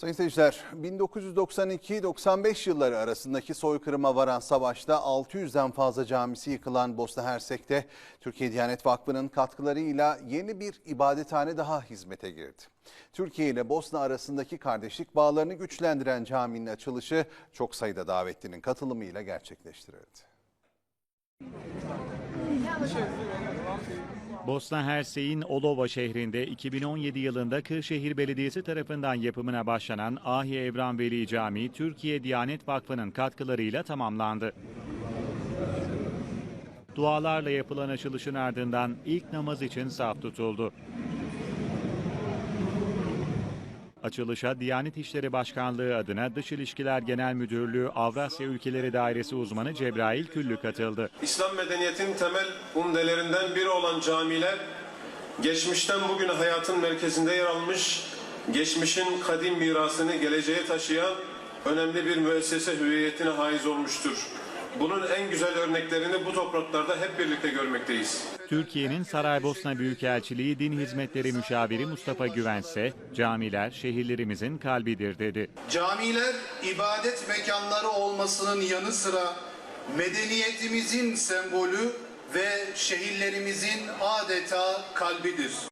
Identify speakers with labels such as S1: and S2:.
S1: Sayın seyirciler, 1992-95 yılları arasındaki soykırıma varan savaşta 600'den fazla camisi yıkılan Bosna Hersek'te Türkiye Diyanet Vakfı'nın katkılarıyla yeni bir ibadethane daha hizmete girdi. Türkiye ile Bosna arasındaki kardeşlik bağlarını güçlendiren caminin açılışı çok sayıda davetlinin katılımıyla gerçekleştirildi.
S2: Bosna Hersey'in Olova şehrinde 2017 yılında Kırşehir Belediyesi tarafından yapımına başlanan Ahi Evran Veli Camii, Türkiye Diyanet Vakfı'nın katkılarıyla tamamlandı. Dualarla yapılan açılışın ardından ilk namaz için saf tutuldu. Açılışa Diyanet İşleri Başkanlığı adına Dış İlişkiler Genel Müdürlüğü Avrasya Ülkeleri Dairesi uzmanı Cebrail Küllü katıldı.
S3: İslam medeniyetinin temel umdelerinden biri olan camiler, geçmişten bugüne hayatın merkezinde yer almış, geçmişin kadim mirasını geleceğe taşıyan önemli bir müessese hüviyetine haiz olmuştur. Bunun en güzel örneklerini bu topraklarda hep birlikte görmekteyiz.
S2: Türkiye'nin Saraybosna Büyükelçiliği Din Hizmetleri Müşaviri Mustafa Güvense, camiler şehirlerimizin kalbidir dedi.
S4: Camiler ibadet mekanları olmasının yanı sıra medeniyetimizin sembolü ve şehirlerimizin adeta kalbidir.